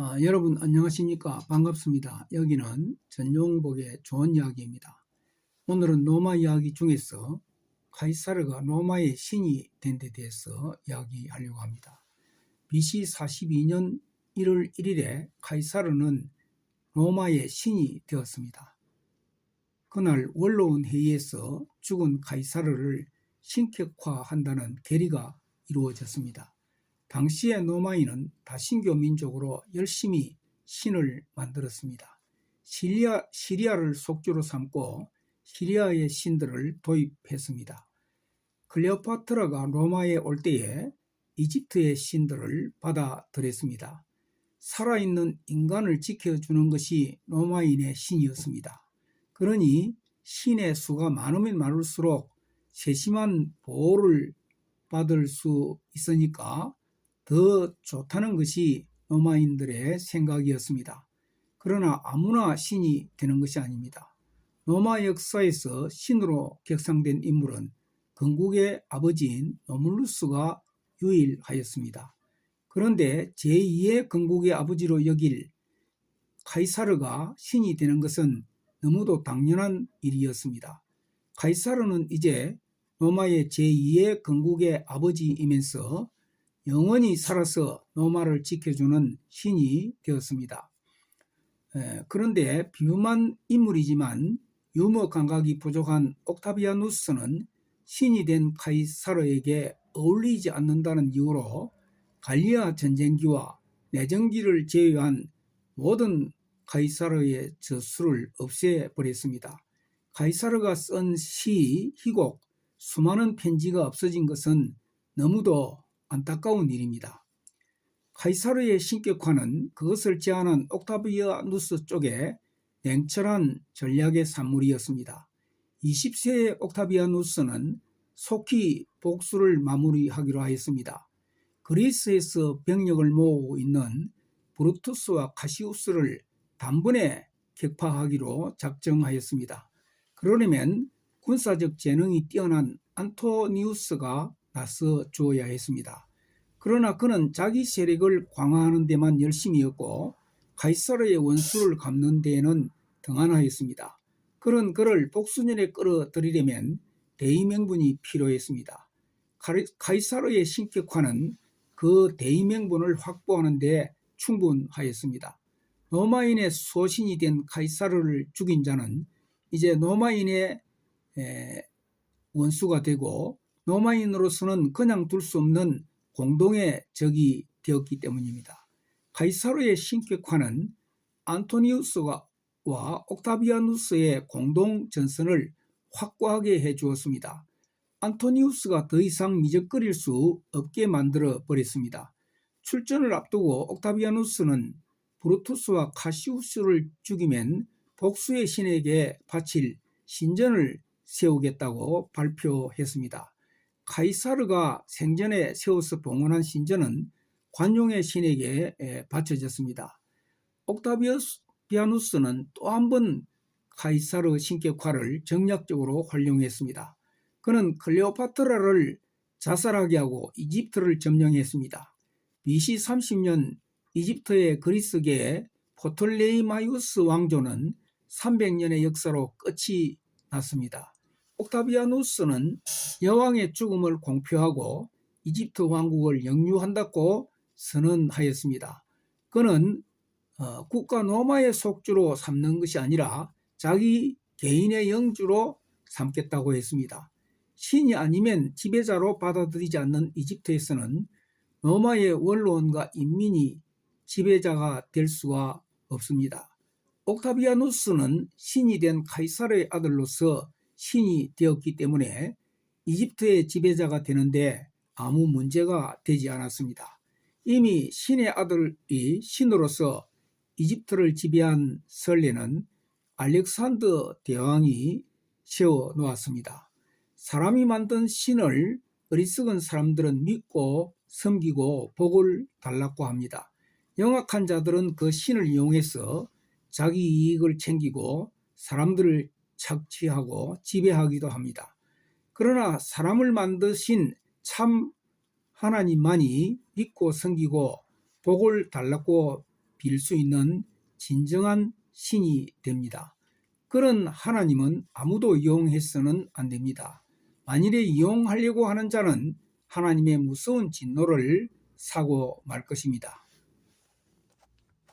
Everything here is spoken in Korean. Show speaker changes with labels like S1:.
S1: 아, 여러분 안녕하십니까 반갑습니다. 여기는 전용복의 좋은 이야기입니다. 오늘은 로마 이야기 중에서 카이사르가 로마의 신이 된 데 대해서 이야기하려고 합니다. BC 42년 1월 1일에 카이사르는 로마의 신이 되었습니다. 그날 원로원 회의에서 죽은 카이사르를 신격화한다는 계리가 이루어졌습니다. 당시의 로마인은 다신교 민족으로 열심히 신을 만들었습니다. 시리아, 시리아를 속주로 삼고 시리아의 신들을 도입했습니다. 클레오파트라가 로마에 올 때에 이집트의 신들을 받아들였습니다. 살아있는 인간을 지켜주는 것이 로마인의 신이었습니다. 그러니 신의 수가 많으면 많을수록 세심한 보호를 받을 수 있으니까 더 좋다는 것이 로마인들의 생각이었습니다. 그러나 아무나 신이 되는 것이 아닙니다. 로마 역사에서 신으로 격상된 인물은 건국의 아버지인 노물루스가 유일하였습니다. 그런데 제2의 건국의 아버지로 여길 카이사르가 신이 되는 것은 너무도 당연한 일이었습니다. 카이사르는 이제 로마의 제2의 건국의 아버지이면서 영원히 살아서 로마를 지켜주는 신이 되었습니다. 에, 그런데 비범한 인물이지만 유머 감각이 부족한 옥타비아누스는 신이 된 카이사르에게 어울리지 않는다는 이유로 갈리아 전쟁기와 내전기를 제외한 모든 카이사르의 저수를 없애버렸습니다. 카이사르가 쓴 시, 희곡, 수많은 편지가 없어진 것은 너무도 안타까운 일입니다. 카이사르의 신격화는 그것을 제안한 옥타비아누스 쪽에 냉철한 전략의 산물이었습니다. 20세의 옥타비아누스는 속히 복수를 마무리하기로 하였습니다. 그리스에서 병력을 모으고 있는 브루투스와 카시우스를 단번에 격파하기로 작정하였습니다. 그러려면 군사적 재능이 뛰어난 안토니우스가 나서 주어야 했습니다. 그러나 그는 자기 세력을 강화하는 데만 열심이었고 카이사르의 원수를 갚는 데에는 등한하였습니다. 그런 그를 복수년에 끌어들이려면 대의명분이 필요했습니다. 카이사르의 신격화는 그 대의명분을 확보하는 데 충분하였습니다. 로마인의 소신이 된 카이사르를 죽인 자는 이제 로마인의 원수가 되고 로마인으로서는 그냥 둘 수 없는 공동의 적이 되었기 때문입니다. 카이사르의 신격화는 안토니우스와 옥타비아누스의 공동 전선을 확고하게 해 주었습니다. 안토니우스가 더 이상 미적거릴 수 없게 만들어 버렸습니다. 출전을 앞두고 옥타비아누스는 브루투스와 카시우스를 죽이면 복수의 신에게 바칠 신전을 세우겠다고 발표했습니다. 카이사르가 생전에 세워서 봉헌한 신전은 관용의 신에게 바쳐졌습니다. 옥타비아누스는 또 한 번 카이사르 신격화를 정략적으로 활용했습니다. 그는 클레오파트라를 자살하게 하고 이집트를 점령했습니다. BC 30년 이집트의 그리스계의 포톨레이마이우스 왕조는 300년의 역사로 끝이 났습니다. 옥타비아누스는 여왕의 죽음을 공표하고 이집트 왕국을 영유한다고 선언하였습니다. 그는 어, 국가 로마의 속주로 삼는 것이 아니라 자기 개인의 영주로 삼겠다고 했습니다. 신이 아니면 지배자로 받아들이지 않는 이집트에서는 로마의 원로원과 인민이 지배자가 될 수가 없습니다. 옥타비아누스는 신이 된 카이사르의 아들로서 신이 되었기 때문에 이집트의 지배자가 되는데 아무 문제가 되지 않았습니다. 이미 신의 아들이 신으로서 이집트를 지배한 설례는 알렉산더 대왕이 세워 놓았습니다. 사람이 만든 신을 어리석은 사람들은 믿고 섬기고 복을 달라고 합니다. 영악한 자들은 그 신을 이용해서 자기 이익을 챙기고 사람들을 착취하고 지배하기도 합니다. 그러나 사람을 만드신 참 하나님만이 믿고 섬기고 복을 달라고 빌 수 있는 진정한 신이 됩니다. 그런 하나님은 아무도 이용해서는 안 됩니다. 만일에 이용하려고 하는 자는 하나님의 무서운 진노를 사고 말 것입니다.